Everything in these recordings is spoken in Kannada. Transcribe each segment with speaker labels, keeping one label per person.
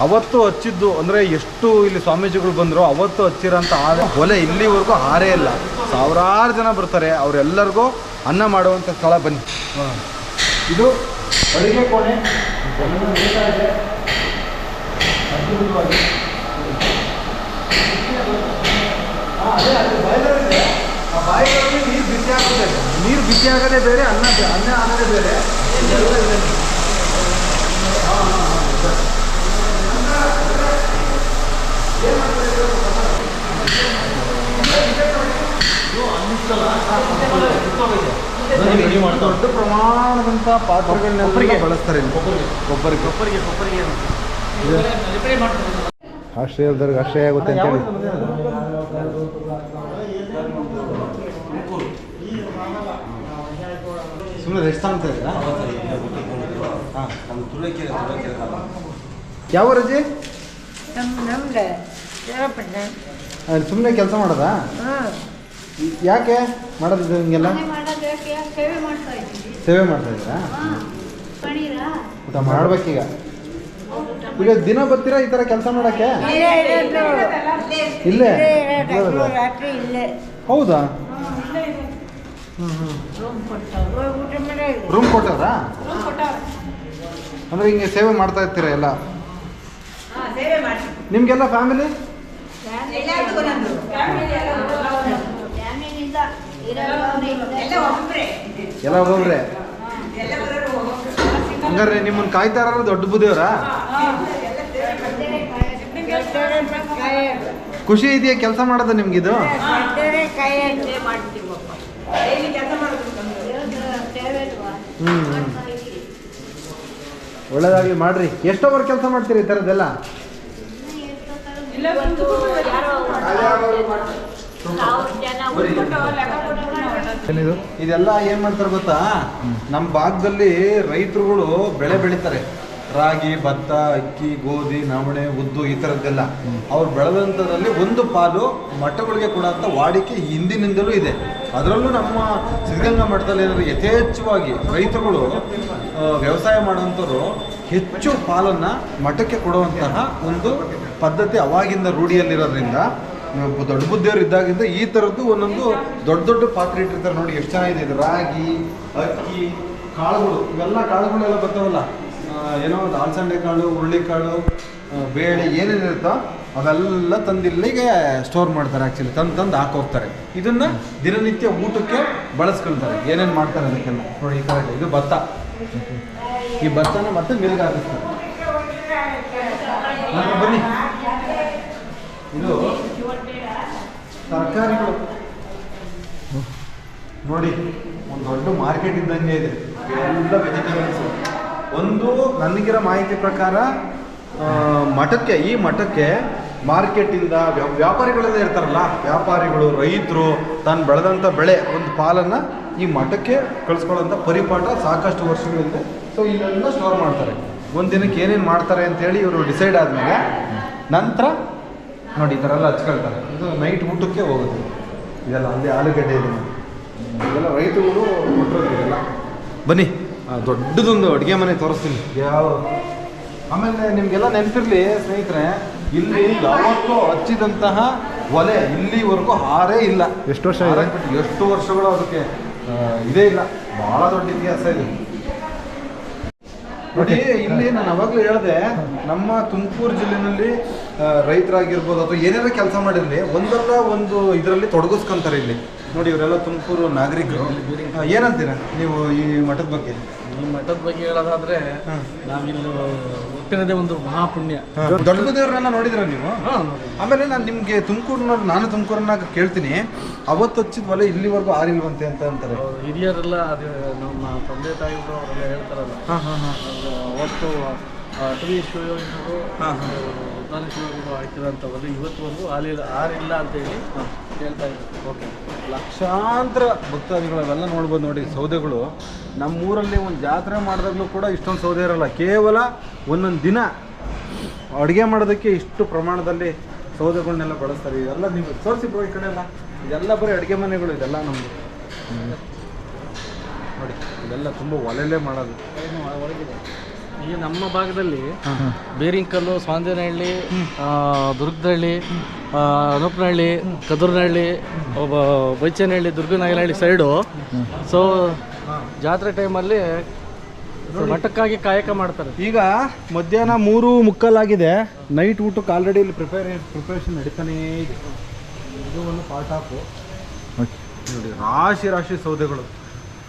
Speaker 1: ಅವತ್ತು ಹಚ್ಚಿದ್ದು ಅಂದರೆ ಎಷ್ಟು ಇಲ್ಲಿ ಸ್ವಾಮೀಜಿಗಳು ಬಂದರೋ ಅವತ್ತು ಹಚ್ಚಿರೋಂಥ ಆರೆ ಒಲೆ ಇಲ್ಲಿವರೆಗೂ ಹಾರೇ ಇಲ್ಲ. ಸಾವಿರಾರು ಜನ ಬರ್ತಾರೆ, ಅವರೆಲ್ಲರಿಗೂ ಅನ್ನ ಮಾಡುವಂಥ ಸ್ಥಳ ಬನ್ನಿ. ಇದು ಅಡುಗೆ ಕೋಣೆ. ನೀರು ಬಿಸಿ ಆಗೋದೇ ಬೇರೆ, ಅನ್ನ ಅನ್ನ ಆಗೋದೇ ಬೇರೆ ಇದೆಲ್ಲ ಇದೆ. ಹಾ, ಹಾ, ಹಾ, ಇದೆ. ದೊಡ್ಡ ಪ್ರಮಾಣದಂತ ಪಾತ್ರಗಳನ್ನ ಬಳಸ್ತಾರೆ ಆಶ್ರಯ ಇಲ್ದವ್ರಿಗೆ ಆಶ್ರಯ ಆಗುತ್ತೆ ಅಂತ ಹೇಳಿ ಸುಮ್ಮನೆ ರೆಸ್ಟ್ ಅಂತ ಯಾವ ರಜೆ ಸುಮ್ಮನೆ ಕೆಲಸ ಮಾಡೋದಾ? ಯಾಕೆ ಮಾಡೋದಿದೆ ನಿಮಗೆಲ್ಲ? ಹಿಂಗೆಲ್ಲ
Speaker 2: ಸೇವೆ ಮಾಡ್ತಾ ಇದ್ದೀವಿ
Speaker 1: ಸೇವೆ ಮಾಡ್ತಾ ಇದ್ದೀರಾ? ಊಟ ಮಾಡ್ಬೇಕೀಗ. ಈಗ ದಿನ ಬರ್ತೀರಾ ಈ ಥರ ಕೆಲಸ ಮಾಡೋಕ್ಕೆ?
Speaker 2: ಇಲ್ಲೇ
Speaker 1: ಹೌದಾ?
Speaker 2: ರೂಮ್
Speaker 1: ಕೊಟ್ಟವ್ರಾ. ಅಂದ್ರೆ ಹಿಂಗೆ ಸೇವೆ ಮಾಡ್ತಾ ಇರ್ತೀರಾ ಎಲ್ಲ?
Speaker 2: ಸೇವೆ ಮಾಡಿ
Speaker 1: ನಿಮ್ಗೆಲ್ಲ ಫ್ಯಾಮಿಲಿ?
Speaker 3: ಎಲ್ಲ
Speaker 1: ಒಬ್ಬೊಬ್ರೆ. ಹಂಗಾರೆ ನಿಮ್ಮನ್ನ ಕಾಯ್ತಾರ ದೊಡ್ಡ ಬುದ್ಧಿಯವರಾ? ಖುಷಿ ಇದೆಯಾ ಕೆಲಸ ಮಾಡೋದು ನಿಮ್ಗಿದು?
Speaker 2: ಇದ್ದೀವಿ.
Speaker 1: ಒಳ್ಳೇದಾಗ್ಲಿ ಮಾಡ್ರಿ. ಎಷ್ಟೋವರ್ ಕೆಲಸ ಮಾಡ್ತೀರಿ ಈ ಥರದ್ದೆಲ್ಲ ಇದೆಲ್ಲ ಏನ್ ಮಾಡ್ತಾರೆ ಗೊತ್ತಾ? ನಮ್ಮ ಭಾಗದಲ್ಲಿ ರೈತರುಗಳು ಬೆಳೆ ಬೆಳಿತಾರೆ. ರಾಗಿ, ಭತ್ತ, ಅಕ್ಕಿ, ಗೋಧಿ, ನವಣೆ, ಉದ್ದು ಈ ಥರದ್ದೆಲ್ಲ ಅವ್ರು ಬೆಳೆದಂಥದ್ರಲ್ಲಿ ಒಂದು ಪಾಲು ಮಠಗಳಿಗೆ ಕೊಡೋಂಥ ವಾಡಿಕೆ ಹಿಂದಿನಿಂದಲೂ ಇದೆ. ಅದರಲ್ಲೂ ನಮ್ಮ ಸಿದ್ಧಗಂಗಾ ಮಠದಲ್ಲಿ ಏನಾದ್ರು ಯಥೇಚ್ಛವಾಗಿ ರೈತರುಗಳು ವ್ಯವಸಾಯ ಮಾಡುವಂಥವ್ರು ಹೆಚ್ಚು ಪಾಲನ್ನು ಮಠಕ್ಕೆ ಕೊಡುವಂತಹ ಒಂದು ಪದ್ಧತಿ ಅವಾಗಿಂದ ರೂಢಿಯಲ್ಲಿರೋದ್ರಿಂದ ದೊಡ್ಡ ಬುದ್ಧಿಯವರು ಇದ್ದಾಗಿಂದ ಈ ಥರದ್ದು ಒಂದೊಂದು ದೊಡ್ಡ ದೊಡ್ಡ ಪಾತ್ರೆ ಇಟ್ಟಿರ್ತಾರೆ ನೋಡಿ, ಎಷ್ಟು ಚೆನ್ನಾಗಿದೆ. ಇದು ರಾಗಿ, ಅಕ್ಕಿ, ಕಾಳುಗಳು, ಇವೆಲ್ಲ ಕಾಳುಗಳೆಲ್ಲ ಬರ್ತಾವಲ್ಲ ಏನೋ ಒಂದು ಅಲಸಂಡೆ ಕಾಳು ಹುರುಳಿಕಾಳು ಕಾಳು ಬೇಳೆ ಏನೇನಿರುತ್ತೋ ಅವೆಲ್ಲ ತಂದು ಇಲ್ಲಿಗೆ ಸ್ಟೋರ್ ಮಾಡ್ತಾರೆ ಆ್ಯಕ್ಚುಲಿ ತಂದು ತಂದು ಹಾಕೋಗ್ತಾರೆ ಇದನ್ನ ದಿನನಿತ್ಯ ಊಟಕ್ಕೆ ಬಳಸ್ಕೊಳ್ತಾರೆ. ಏನೇನು ಮಾಡ್ತಾರೆ ಅದಕ್ಕೆಲ್ಲ. ನೋಡಿ, ಈ ಥರ ಇದೆ ಭತ್ತ. ಈ ಭತ್ತನ ಮತ್ತೆ ಮಿಲ್ಗೆ ಬನ್ನಿ. ಇದು ತರಕಾರಿಗಳು. ನೋಡಿ, ಒಂದು ದೊಡ್ಡ ಮಾರ್ಕೆಟ್ ಇದ್ದಂಗೆ ಇದೆ. ಎಲ್ಲ ವೆಜಿಟೇಬಲ್ಸ್ ಒಂದು ನನಗಿರೋ ಮಾಹಿತಿ ಪ್ರಕಾರ ಮಠಕ್ಕೆ, ಈ ಮಠಕ್ಕೆ ಮಾರ್ಕೆಟಿಂದ ವ್ಯಾಪಾರಿಗಳೆಲ್ಲ ಇರ್ತಾರಲ್ಲ, ವ್ಯಾಪಾರಿಗಳು, ರೈತರು, ತಾನು ಬೆಳೆದಂಥ ಬೆಳೆ, ಒಂದು ಪಾಲನ್ನು ಈ ಮಠಕ್ಕೆ ಕಳಿಸ್ಕೊಳ್ಳೋಂಥ ಪರಿಪಾಠ ಸಾಕಷ್ಟು ವರ್ಷಗಳಿಂದ. ಸೊ ಇಲ್ಲೆಲ್ಲ ಸ್ಟೋರ್ ಮಾಡ್ತಾರೆ. ಒಂದು ದಿನಕ್ಕೆ ಏನೇನು ಮಾಡ್ತಾರೆ ಅಂತೇಳಿ ಇವರು ಡಿಸೈಡ್ ಆದಮೇಲೆ, ನಂತರ ನೋಡಿ ಈ ಥರ ಎಲ್ಲ ಹಚ್ಕೊಳ್ತಾರೆ. ಇದು ನೈಟ್ ಊಟಕ್ಕೆ ಹೋಗುತ್ತೆ. ಇದೆಲ್ಲ ಅಲ್ಲಿ ಆಲೂಗಡ್ಡೆ ಇದೆ ಇದೆಲ್ಲ ರೈತರುಗಳು ಕೊಟ್ಟಿರೋದಿಲ್ಲ ಬನ್ನಿ. ದೊಡ್ಡದೊಂದು ಅಡುಗೆ ಮನೆ ತೋರಿಸ್ತೀನಿ. ಯಾವ ಆಮೇಲೆ ನಿಮಗೆಲ್ಲ ನೆನಪಿರಲಿ ಸ್ನೇಹಿತರೆ ಇಲ್ಲಿ ಯಾವತ್ತೂ ಹಚ್ಚಿದಂತಹ ಒಲೆ ಇಲ್ಲಿವರೆಗೂ ಹಾರೇ ಇಲ್ಲ.
Speaker 4: ಎಷ್ಟು ವರ್ಷ?
Speaker 1: ಎಷ್ಟು ವರ್ಷಗಳು ಅದಕ್ಕೆ ಇದೇ ಇಲ್ಲ. ಬಹಳ ದೊಡ್ಡ ಇತಿಹಾಸ ಇದೆ. ನೋಡಿ ಇಲ್ಲಿ ನಾನು ಅವಾಗಲೂ ಹೇಳಿದೆ ನಮ್ಮ ತುಮಕೂರು ಜಿಲ್ಲೆನಲ್ಲಿ ರೈತರಾಗಿರ್ಬೋದು ಅಥವಾ ಏನಾರ ಕೆಲಸ ಮಾಡಿರಲಿ ಒಂದಲ್ಲ ಒಂದು ಇದರಲ್ಲಿ ತೊಡಗಿಸ್ಕೊಂತಾರೆ ಇಲ್ಲಿ. ನೋಡಿ ಇವರೆಲ್ಲ ತುಮಕೂರು ನಾಗರಿಕರು. ಏನಂತೀರಾ ನೀವು ಈ ಮಠದ ಬಗ್ಗೆ?
Speaker 5: ಈ ಮಠದ ಬಗ್ಗೆ ಹೇಳೋದಾದ್ರೆ ನಾವಿಲ್ಲಿ ಹುಟ್ಟಿನದೇ ಒಂದು ಮಹಾಪುಣ್ಯ.
Speaker 1: ದೊಡ್ಡ ದೇವರನ್ನ ನೋಡಿದ್ರ ನೀವು? ಆಮೇಲೆ ನಾನು ನಿಮಗೆ ತುಮಕೂರಿನವ್ರು ನಾನು ತುಮಕೂರನ್ನ ಕೇಳ್ತೀನಿ. ಅವತ್ತು ಹಚ್ಚಿದ ಒಲೆ ಇಲ್ಲಿವರೆಗೂ ಆರಿಲ್ವಂತೆ ಅಂತ ಅಂತಾರೆ.
Speaker 5: ಹಿರಿಯರೆಲ್ಲ ಅದು ನಮ್ಮ ತಂದೆ ತಾಯಿಗಳು ಅವರೆಲ್ಲ ಹೇಳ್ತಾರಲ್ಲ. ಅವತ್ತು ಟಿ ಶಿವಯೋಗಿನವರು
Speaker 1: ಹಾಂ,
Speaker 5: ಉದಾನ ಶಿವಯೋಗಿಗಳು ಹಾಕಿರೋಂಥದ್ದು ಇವತ್ತುವರೆಗೂ ಆಲಿಲ್ಲ ಆರಿಲ್ಲ ಅಂತ ಹೇಳಿ ಹೇಳ್ತಾ ಇದ್ದಾರೆ.
Speaker 1: ಓಕೆ. ಲಕ್ಷಾಂತರ ಭಕ್ತಾದಿಗಳು ಅವೆಲ್ಲ ನೋಡ್ಬೋದು ನೋಡಿ ಸೌದೆಗಳು. ನಮ್ಮೂರಲ್ಲಿ ಒಂದು ಜಾತ್ರೆ ಮಾಡಿದಾಗಲೂ ಕೂಡ ಇಷ್ಟೊಂದು ಸೌದೆ ಇರಲ್ಲ. ಕೇವಲ ಒಂದೊಂದು ದಿನ ಅಡುಗೆ ಮಾಡೋದಕ್ಕೆ ಇಷ್ಟು ಪ್ರಮಾಣದಲ್ಲಿ ಸೌದೆಗಳನ್ನೆಲ್ಲ ಬಳಸ್ತಾರೆ. ಇದೆಲ್ಲ ನೀವು ತೋರಿಸಿ ಬ್ರೋ ಈ ಕಡೆ ಎಲ್ಲ. ಇದೆಲ್ಲ ಬರೀ ಅಡುಗೆ ಮನೆಗಳು ಇದೆಲ್ಲ ನಮ್ಮದು ನೋಡಿ ಇದೆಲ್ಲ ತುಂಬ ಒಲೆಯಲ್ಲೇ ಮಾಡೋದು.
Speaker 5: ಒಳಗಿದೆ? ಈ ನಮ್ಮ ಭಾಗದಲ್ಲಿ ಬೇರಿಂಕಲ್ಲು ಸ್ವಾಂಜನಹಳ್ಳಿ ದುರ್ಗದಹಳ್ಳಿ ಅನೂಪನಹಳ್ಳಿ ಕದೂರ್ನಹಳ್ಳಿ ಒಬ್ಬ ಬೈಚನಹಳ್ಳಿ ದುರ್ಗನಾಯನಹಳ್ಳಿ ಸೈಡು. ಸೊ ಜಾತ್ರೆ ಟೈಮಲ್ಲಿ ಮಠಕ್ಕಾಗಿ ಕಾಯಕ ಮಾಡ್ತಾರೆ.
Speaker 1: ಈಗ ಮಧ್ಯಾಹ್ನ ಮೂರು ಮುಕ್ಕಲಾಗಿದೆ. ನೈಟ್ ಊಟಕ್ಕೆ ಆಲ್ರೆಡಿ ಇಲ್ಲಿ ಪ್ರಿಪೇರ್ ಪ್ರಿಪರೇಷನ್ ನಡೀತಾನೇ ಇದೆ. ಇದು ಒಂದು ಪಾರ್ಟ್ ಆಫ್ ನೋಡಿ ರಾಶಿ ರಾಶಿ ಸೌದೆಗಳು.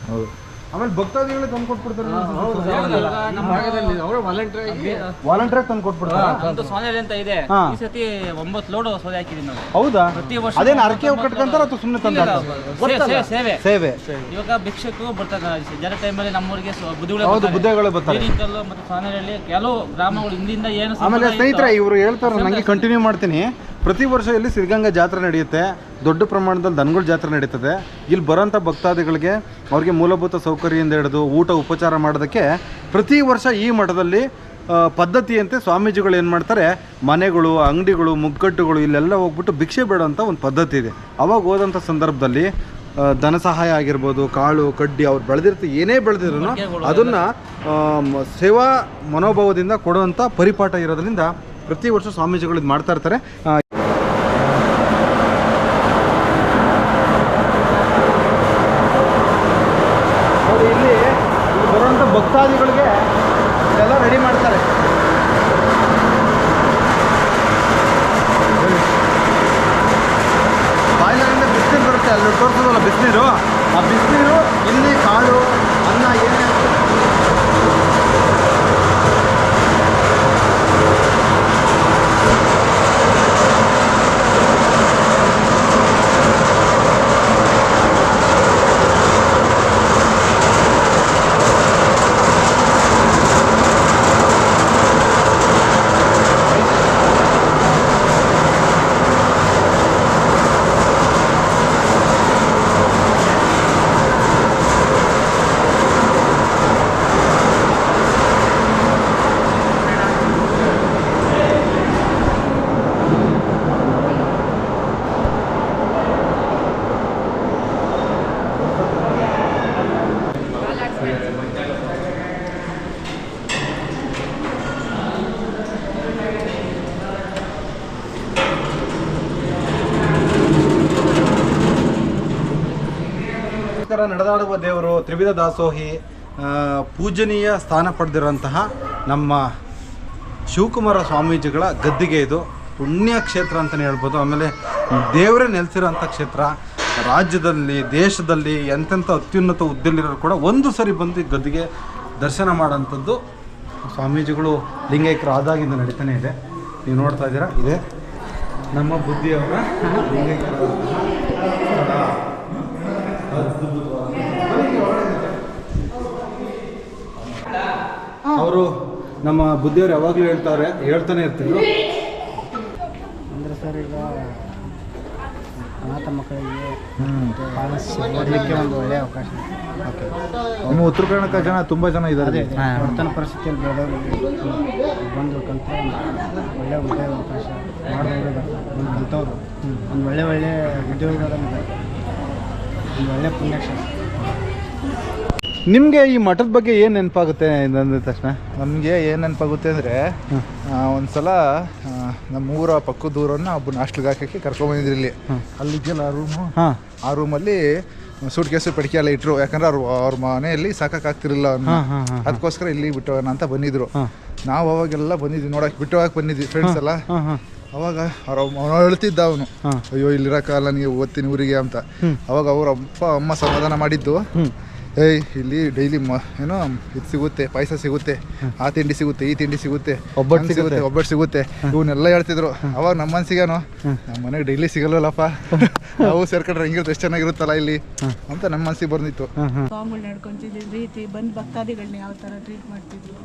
Speaker 1: ಹೌದು. ಆಮೇಲೆ ಭಕ್ತಾದಿಗಳು ತಂದು ಕೊಟ್ಬಿಡ್ತಾರೆ
Speaker 5: ನಮ್ಮ ಭಾಗದಲ್ಲಿ ಅವರು ವಾಲಂಟಿಯರ್ ಆಗಿ
Speaker 1: ವಾಲಂಟಿಯರ್ ತಂದು ಕೊಟ್ಬಿಡ್ತಾರೆ?
Speaker 4: ಒಂದು ಸೋನೆಲೆ ಅಂತ ಇದೆ. ಈ ಸತಿ ಒಂಬತ್ತು ಲೋಡ್ ಸೋದೆ ಹಾಕಿದೀವಿ ನಾವು.
Speaker 1: ಹೌದಾ?
Speaker 4: ಪ್ರತಿ ವರ್ಷ
Speaker 1: ಅದೇನು ಅರಕೆ ಕಟ್ಕೊಂತಾರ ಅಥವಾ ಸುಮ್ಮನೆ ತಂದು
Speaker 4: ಸೇವೆ
Speaker 1: ಸೇವೆ.
Speaker 4: ಇವಾಗ ಭಿಕ್ಷಕರು ಬರ್ತಾರೆ ಜನ ಟೈಮಲ್ಲಿ ನಮ್ಮೂರಿಗೆ ಬುದ್ಧಿಗಳು
Speaker 1: ಹೌದು ಬುದ್ಧಿಗಳು ಬರ್ತಾರೆ.
Speaker 4: ಮತ್ತು ಸೋನೆಯಲ್ಲಿ ಕೆಲವು ಗ್ರಾಮಗಳು ಹಿಂದಿಂದ ಏನು
Speaker 1: ಆಮೇಲೆ ಸ್ನೇಹಿತರೆ ಇವರು ಹೇಳ್ತಾರೆ ನನಗೆ ಕಂಟಿನ್ಯೂ ಮಾಡ್ತೀನಿ. ಪ್ರತಿ ವರ್ಷ ಇಲ್ಲಿ ಸಿರಿಗಂಗಾ ಜಾತ್ರೆ ನಡೆಯುತ್ತೆ. ದೊಡ್ಡ ಪ್ರಮಾಣದಲ್ಲಿ ದನಗಳ ಜಾತ್ರೆ ನಡೀತದೆ. ಇಲ್ಲಿ ಬರೋಂಥ ಭಕ್ತಾದಿಗಳಿಗೆ ಅವ್ರಿಗೆ ಮೂಲಭೂತ ಸೌಕರ್ಯದಿಂದ ಹಿಡಿದು ಊಟ ಉಪಚಾರ ಮಾಡೋದಕ್ಕೆ ಪ್ರತಿ ವರ್ಷ ಈ ಮಠದಲ್ಲಿ ಪದ್ಧತಿಯಂತೆ ಸ್ವಾಮೀಜಿಗಳು ಏನು ಮಾಡ್ತಾರೆ ಮನೆಗಳು ಅಂಗಡಿಗಳು ಮುಗ್ಗಟ್ಟುಗಳು ಇಲ್ಲೆಲ್ಲ ಹೋಗ್ಬಿಟ್ಟು ಭಿಕ್ಷೆ ಬೇಡೋಂಥ ಒಂದು ಪದ್ಧತಿ ಇದೆ. ಅವಾಗ ಹೋದಂಥ ಸಂದರ್ಭದಲ್ಲಿ ಧನ ಸಹಾಯ ಆಗಿರ್ಬೋದು ಕಾಳು ಕಡ್ಡಿ ಅವ್ರು ಬೆಳೆದಿರ್ತ ಏನೇ ಬೆಳೆದಿರೋ ಅದನ್ನು ಸೇವಾ ಮನೋಭಾವದಿಂದ ಕೊಡುವಂಥ ಪರಿಪಾಠ ಇರೋದ್ರಿಂದ ಪ್ರತಿ ವರ್ಷ ಸ್ವಾಮೀಜಿಗಳು ಇದು ಮಾಡ್ತಾ ಇರ್ತಾರೆ ಆ, ನೋಡಿ ಇಲ್ಲಿ ಇಲ್ಲಿ ಬರುವಂಥ ಭಕ್ತಾದಿಗಳಿಗೆ ಎಲ್ಲ ರೆಡಿ ಮಾಡ್ತಾರೆ ಬಾಯ್ಲರಿಂದ ಬಿಸಿನೀರು ಬರುತ್ತೆ ಅಲ್ಲಿ ತೋರಿಸೋದಲ್ಲ ಬಿಸಿನೀರು? ಆ ಬಿಸಿನೀರು ಇಲ್ಲಿ ಕಾಳು ಅನ್ನ ಏನೇ ನಡೆದಾಡುವ ದೇವರು ತ್ರಿವಿಧ ದಾಸೋಹಿ ಪೂಜನೀಯ ಸ್ಥಾನ ಪಡೆದಿರುವಂತಹ ನಮ್ಮ ಶಿವಕುಮಾರ ಸ್ವಾಮೀಜಿಗಳ ಗದ್ದಿಗೆ ಇದು ಪುಣ್ಯ ಕ್ಷೇತ್ರ ಅಂತಲೇ ಹೇಳ್ಬೋದು. ಆಮೇಲೆ ದೇವರೇ ನೆಲೆಸಿರೋಂಥ ಕ್ಷೇತ್ರ, ರಾಜ್ಯದಲ್ಲಿ, ದೇಶದಲ್ಲಿ ಎಂತೆಂಥ ಅತ್ಯುನ್ನತ ಹುದ್ದೆಲಿರೋರು ಕೂಡ ಒಂದು ಸರಿ ಬಂದು ಈ ಗದ್ದಿಗೆ ದರ್ಶನ ಮಾಡೋಂಥದ್ದು ಸ್ವಾಮೀಜಿಗಳು ಲಿಂಗೈಕ್ಯರು ಆದಾಗಿಂದ ನಡೀತಾನೆ ಇದೆ. ನೀವು ನೋಡ್ತಾ ಇದ್ದೀರಾ? ಇದೆ. ನಮ್ಮ ಬುದ್ಧಿಯವರ ಲಿಂಗೈಕ್ಯರ ಸ್ಥಳ. ಅವರು ನಮ್ಮ ಬುದ್ಧಿಯವರು ಯಾವಾಗಲೂ ಹೇಳ್ತಾರೆ ಹೇಳ್ತಾನೆ ಇರ್ತಿದ್ರು
Speaker 6: ಅಂದರೆ ಸರ್ ಈಗ ಅನಾಥ ಮಕ್ಕಳಿಗೆ ಓದಲಿಕ್ಕೆ ಒಂದು ಒಳ್ಳೆಯ ಅವಕಾಶ ಓಕೆ
Speaker 1: ನಮ್ಮ ಉತ್ತರ ಕರ್ನಾಟಕ ಜನ ತುಂಬ ಜನ ಇದ್ದಾರೆ.
Speaker 6: ಅದೇ ವರ್ತನ ಪರಿಸ್ಥಿತಿಯಲ್ಲಿ ಬೆಳೆದವರು ಬಂದು ಕಲಿತ ಒಳ್ಳೆಯ ಒಳ್ಳೆಯ ಅವಕಾಶ ಮಾಡಿದವರು ಬಂದು ಕಲಿತವರು. ಒಂದು ಒಳ್ಳೆ ಒಳ್ಳೆ ಉದ್ಯೋಗಗಳನ್ನು ಒಂದು ಒಳ್ಳೆ ಪುಣ್ಯಕ್ಷೇತ್ರ
Speaker 1: ನಿಮಗೆ ಈ ಮಠದ ಬಗ್ಗೆ ಏನು ನೆನಪಾಗುತ್ತೆ ಅಂದ ತಕ್ಷಣ?
Speaker 7: ನಮಗೆ ಏನು ನೆನಪಾಗುತ್ತೆ ಅಂದರೆ ಒಂದ್ಸಲ ನಮ್ಮ ಊರ ಪಕ್ಕದ ದೂರನ್ನ ಒಬ್ಬ ಹಾಸ್ಟ್ಲಿಗೆ ಹಾಕಕ್ಕೆ ಕರ್ಕೊಂಬಂದಿದ್ರು ಇಲ್ಲಿ. ಅಲ್ಲಿದ್ದಲ್ಲ ಆ ರೂಮು ಆ ರೂಮಲ್ಲಿ ಸೂಟ್ ಕೇಸು ಪಡಿಕೆ ಎಲ್ಲ ಇಟ್ಟರು ಯಾಕಂದ್ರೆ ಅವ್ರು ಅವ್ರ ಮನೆಯಲ್ಲಿ ಸಾಕಾಗ್ತಿರಲಿಲ್ಲ ಅದಕ್ಕೋಸ್ಕರ ಇಲ್ಲಿ ಬಿಟ್ಟೋಣ ಅಂತ ಬಂದಿದ್ರು. ನಾವು ಅವಾಗೆಲ್ಲ ಬಂದಿದ್ವಿ ನೋಡಕ್ಕೆ ಬಿಟ್ಟು ಹೋಗಕ್ಕೆ ಬಂದಿದ್ವಿ ಫ್ರೆಂಡ್ಸ್ ಎಲ್ಲ. ಅವಾಗ ಅವ್ರ ಅವನು ಹೇಳ್ತಿದ್ದ ಅವನು. ಅಯ್ಯೋ ಇಲ್ಲಿರಕ್ಕಲ್ಲ ನೀವು ಓದ್ತೀನಿ ಊರಿಗೆ ಅಂತ. ಅವಾಗ ಅವ್ರ ಅಪ್ಪ ಅಮ್ಮ ಸಮಾಧಾನ ಮಾಡಿದ್ದು. ಏಯ್ ಇಲ್ಲಿ ಡೈಲಿ ಮ ಏನೋ ಇದು ಸಿಗುತ್ತೆ ಪಾಯಸ ಸಿಗುತ್ತೆ ಆ ತಿಂಡಿ ಸಿಗುತ್ತೆ ಈ ತಿಂಡಿ ಸಿಗುತ್ತೆ
Speaker 1: ಒಬ್ಬಟ್ಟು ಸಿಗುತ್ತೆ.
Speaker 7: ಒಬ್ಬಟ್ಟು ಸಿಗುತ್ತೆ. ಇವನ್ನೆಲ್ಲ ಹೇಳ್ತಿದ್ರು. ಅವಾಗ ನಮ್ಮ ಮನ್ಸಿಗೇನು ನಮ್ಮ ಮನೆಗೆ ಡೈಲಿ ಸಿಗಲ್ವಲ್ಲಪ್ಪ? ನಾವು ಸೇರ್ಕೊಂಡ್ರೆ ಹೆಂಗಿರುತ್ತೆ ಎಷ್ಟು ಚೆನ್ನಾಗಿರುತ್ತಲ್ಲ ಇಲ್ಲಿ? ಅಂತ ನಮ್ಮ ಮನ್ಸಿಗೆ ಬಂದಿತ್ತು.
Speaker 1: ಹಾಂ ಹಾಂ
Speaker 8: ರೀತಿ ಬಂದು ಭಕ್ತಾದಿಗಳನ್ನ ಯಾವ ಥರ ಟ್ರೀಟ್ ಮಾಡ್ತಿದ್ರು?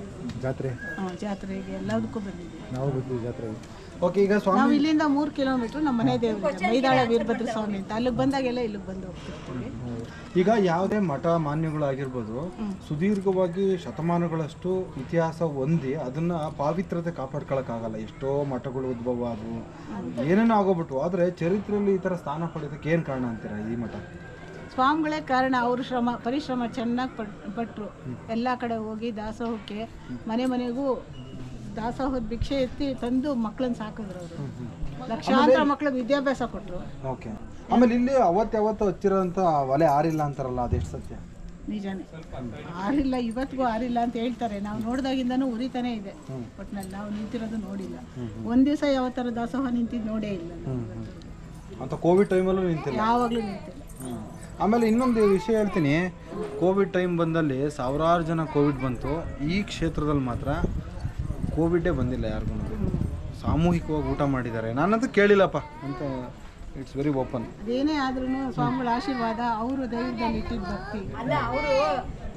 Speaker 1: ಜಾತ್ರೆ.
Speaker 8: ಆ, ಜಾತ್ರೆಗೆ ಎಲ್ಲದಕ್ಕೂ ಬಂದಿದ್ವಿ
Speaker 1: ನಾವು ಜಾತ್ರೆಗೆ. ಓಕೆ ಈಗ
Speaker 8: ನಾವು
Speaker 1: ಸ್ವಾಮಿ
Speaker 8: ಇಲ್ಲಿಂದ ಮೂರು ಕಿಲೋಮೀಟರ್ ನಮ್ಮ ಮನೆ ದೇವರಿಗೆ ಮೈದಾಳ ವೀರಭದ್ರ ಸ್ವಾಮಿ ಅಂತ. ಅಲ್ಲಿಗೆ ಬಂದಾಗೆಲ್ಲ ಇಲ್ಲಿಗೆ ಬಂದು ಹೋಗ್ತಿರ್ತೀವಿ.
Speaker 1: ಈಗ ಯಾವುದೇ ಮಠ ಮಾನ್ಯಗಳಾಗಿರ್ಬೋದು ಸುದೀರ್ಘವಾಗಿ ಶತಮಾನಗಳಷ್ಟು ಇತಿಹಾಸ ಹೊಂದಿ ಅದನ್ನ ಪಾವಿತ್ರತೆ ಕಾಪಾಡ್ಕೊಳಕ್ಕಾಗಲ್ಲ. ಎಷ್ಟೋ ಮಠಗಳು ಉದ್ಭವ ಆದವು. ಏನೇನೋ ಆಗೋಗ್ಬಿಟ್ಟು ಆದರೆ ಚರಿತ್ರೆಯಲ್ಲಿ ಈ ಥರ ಸ್ಥಾನ ಪಡೆಯೋದಕ್ಕೆ ಏನು ಕಾರಣ ಅಂತೀರಾ ಈ ಮಠ?
Speaker 8: ಸ್ವಾಮಿಗಳೇ ಕಾರಣ ಅವರು ಶ್ರಮ ಪರಿಶ್ರಮ ಚೆನ್ನಾಗಿ ಪಟ್ ಪಟ್ಟರು ಎಲ್ಲ ಕಡೆ ಹೋಗಿ ದಾಸೋಹಕ್ಕೆ ಮನೆ ಮನೆಗೂ ದಾಸೋಹದ ಭಿಕ್ಷೆ ಎತ್ತಿ ತಂದು ಮಕ್ಕಳನ್ನ ಸಾಕಿದ್ರು ಅವರು. ಲಕ್ಷಾಂತರ ಮಕ್ಕಳು ವಿದ್ಯಾಭ್ಯಾಸ ಕೊಟ್ಟರು
Speaker 1: ಓಕೆ. ಆಮೇಲೆ ಇಲ್ಲಿ ಅವತ್ತು ಯಾವತ್ತು ಹಚ್ಚಿರೋಂಥ ಒಲೆ ಆರಿಲ್ಲ ಅಂತಾರಲ್ಲ ಅದೆಷ್ಟು ಸತ್ಯ?
Speaker 8: ನಿಜಾನೇ. ಆರಿಲ್ಲ ಇವತ್ತಿಗೂ ಆರಿಲ್ಲ ಅಂತ ಹೇಳ್ತಾರೆ. ನಾವು ನೋಡಿದಾಗಿಂದನೂ ಉರಿತಾನೆ ಇದೆ. ಒಟ್ನಲ್ಲಿ ನಾವು ನಿಂತಿರೋದು ನೋಡಿಲ್ಲ. ಒಂದ್ ದಿವಸ ಯಾವ ಥರ ದಾಸೋಹ ನಿಂತಿದ್ದು ನೋಡೇ ಇಲ್ಲ ನಾವು.
Speaker 1: ಅಂತ ಕೋವಿಡ್ ಟೈಮಲ್ಲೂ ನಿಂತಿಲ್ಲ?
Speaker 8: ಯಾವಾಗಲೂ ನಿಂತಿಲ್ಲ.
Speaker 1: ಆಮೇಲೆ ಇನ್ನೊಂದು ವಿಷಯ ಹೇಳ್ತೀನಿ. ಕೋವಿಡ್ ಟೈಮ್ ಬಂದಲ್ಲಿ ಸಾವಿರಾರು ಜನ ಕೋವಿಡ್ ಬಂತು. ಈ ಕ್ಷೇತ್ರದಲ್ಲಿ ಮಾತ್ರ ಕೋವಿಡೇ ಬಂದಿಲ್ಲ ಯಾರಿಗೂ. ಸಾಮೂಹಿಕವಾಗಿ ಊಟ ಮಾಡಿದ್ದಾರೆ. ನಾನಂತೂ ಕೇಳಿಲ್ಲಪ್ಪ ಅಂತ ಇಟ್ಸ್ ವೆರಿ ಓಪನ್
Speaker 8: ಏನೇ ಆದ್ರೂ ಸ್ವಾಮಿಗಳ ಆಶೀರ್ವಾದ ಅವರು ದೈವದಲ್ಲಿ ಇಟ್ಟಿದ್ದ ಭಕ್ತಿ.
Speaker 2: ಅಲ್ಲ ಅವರು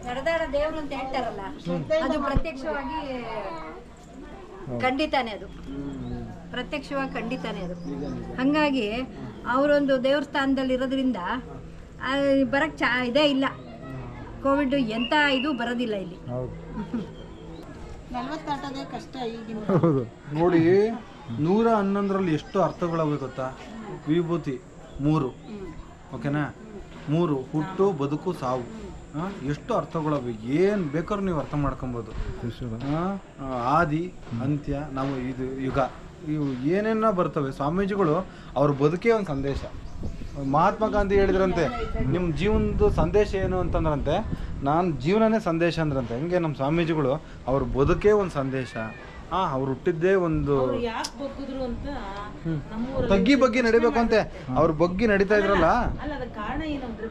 Speaker 2: ನಡೆದಾಡ ದೇವರು ಅಂತ ಹೇಳ್ತಾರಲ್ಲ ಅದು ಪ್ರತ್ಯಕ್ಷವಾಗಿ ಖಂಡಿತಾನೆ ಅದು. ಪ್ರತ್ಯಕ್ಷವಾಗಿ ಖಂಡಿತಾನೆ ಅದು. ಹಾಗಾಗಿ ಅವರೊಂದು ದೇವಸ್ಥಾನದಲ್ಲಿ ಇರೋದ್ರಿಂದ ಬರಕ್ಕೆ ಬರಕ್ ಚಾ ಇದೇ ಇಲ್ಲ. ಕೋವಿಡ್ ಎಂಥ ಇದು ಬರೋದಿಲ್ಲ ಇಲ್ಲಿ.
Speaker 1: ಹೌದು.
Speaker 8: ನಲ್ವತ್ತಾಟದೇ ಕಷ್ಟ ಈಗಿನ
Speaker 1: ಹೌದು. ನೋಡಿ ನೂರ ಹನ್ನೊಂದರಲ್ಲಿ ಎಷ್ಟು ಅರ್ಥಗಳವೆ ಗೊತ್ತಾ? ವಿಭೂತಿ ಮೂರು. ಓಕೆನಾ? ಮೂರು ಹುಟ್ಟು ಬದುಕು ಸಾವು. ಆ, ಎಷ್ಟು ಅರ್ಥಗಳವೆ? ಏನು ಬೇಕಾದ್ರೂ ನೀವು ಅರ್ಥ ಮಾಡ್ಕೊಬೋದು. ಆ, ಆದಿ ಅಂತ್ಯ ನಾವು ಇದು ಯುಗ. ಇವು ಏನೇನ ಬರ್ತವೆ. ಸ್ವಾಮೀಜಿಗಳು ಅವ್ರ ಬದುಕೇ ಒಂದು ಸಂದೇಶ. ಮಹಾತ್ಮ ಗಾಂಧಿ ಹೇಳಿದ್ರಂತೆ ನಿಮ್ಮ ಜೀವನದ ಸಂದೇಶ ಏನು ಅಂತಂದ್ರಂತೆ ನಾನು ಜೀವನನೇ ಸಂದೇಶ ಅಂದ್ರಂತೆ. ಹೆಂಗೆ ನಮ್ಮ ಸ್ವಾಮೀಜಿಗಳು ಅವ್ರ ಬದುಕೇ ಒಂದು ಸಂದೇಶ. ಆ ಅವ್ರು ಹುಟ್ಟಿದ್ದೇ ಒಂದು
Speaker 9: ಯಾಕೆ ಬಗ್ಗಿದ್ರು ಅಂತ. ನಮ್ಮೂರಲ್ಲಿ
Speaker 1: ತಗ್ಗಿ ಬಗ್ಗಿ ನಡಿಬೇಕಂತೆ. ಅವ್ರ ಬಗ್ಗಿ ನಡೀತಾ ಇದ್ರಲ್ಲ.
Speaker 9: ಅಲ್ಲ ಅದಕ್ಕೆ ಕಾರಣ ಏನಂದ್ರೆ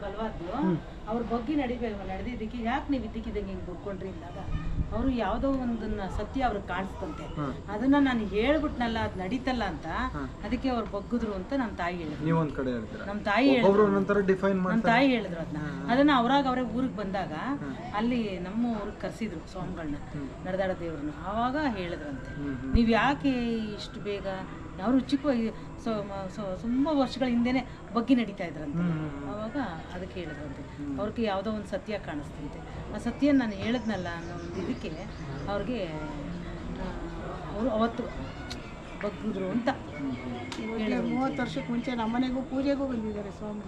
Speaker 9: ಅವ್ರ ಬಗ್ಗೆ ನಡಿಬೇಕು ನಡೆದಿದ್ದಕ್ಕೆ ಯಾಕೆ ನೀವು ಇದ್ದಕ್ಕಿದ್ದಂಗೆ ಹಿಂಗೆ ಬಿಡ್ಕೊಂಡ್ರಿ ಇಲ್ಲಾಗ ಅವರು ಯಾವುದೋ ಒಂದನ್ನ ಸತ್ಯ ಅವ್ರಿಗೆ ಕಾಣಿಸ್ತಂತೆ. ಅದನ್ನ ನಾನು ಹೇಳ್ಬಿಟ್ನಲ್ಲ ಅದು ನಡೀತಲ್ಲ ಅಂತ ಅದಕ್ಕೆ ಅವ್ರು ಬಗ್ಗಿದ್ರು ಅಂತ ನಮ್ಮ ತಾಯಿ ಹೇಳಿದ್ರು.
Speaker 1: ನೀವು ಒಂದ್ ಕಡೆ ಹೇಳ್ತೀರಾ?
Speaker 9: ನಮ್ಮ ತಾಯಿ ಹೇಳಿದ್ರು. ನಮ್ಮ ತಾಯಿ ಹೇಳಿದ್ರು ಅದನ್ನ ಅದನ್ನ ಅವ್ರಾಗ ಅವರೇ ಊರಿಗೆ ಬಂದಾಗ ಅಲ್ಲಿ ನಮ್ಮ ಊರಿಗೆ ಕರೆಸಿದ್ರು ಸ್ವಾಮಿಗಳನ್ನ ನಡೆದಾಡ ದೇವ್ರನ್ನ ಆವಾಗ ಹೇಳಿದ್ರಂತೆ. ನೀವು ಯಾಕೆ ಇಷ್ಟು ಬೇಗ ಅವರು ಚಿಕ್ಕ ಸೊ ಸೊ ತುಂಬ ವರ್ಷಗಳ ಹಿಂದೆನೆ ಬಗ್ಗಿ ನಡೀತಾ ಇದ್ರಂತೆ. ಅವಾಗ ಅದಕ್ಕೆ ಹೇಳಿದ್ರಂತೆ. ಅವ್ರಿಗೆ ಯಾವುದೋ ಒಂದು ಸತ್ಯ ಕಾಣಿಸ್ತಂತೆ ಆ ಸತ್ಯ ನಾನು ಹೇಳಿದ್ನಲ್ಲ ಅನ್ನೋ ಒಂದು ಇದಕ್ಕೆ ಅವ್ರಿಗೆ ಅವರು ಅವತ್ತು ಬಗ್ಗಿದ್ರು ಅಂತ
Speaker 8: ಮೂವತ್ತು ವರ್ಷಕ್ಕೆ ಮುಂಚೆ ನಮ್ಮನೆಗೂ ಪೂಜೆಗೂ ಬಂದಿದ್ದಾರೆ ಸ್ವಾಮಿ.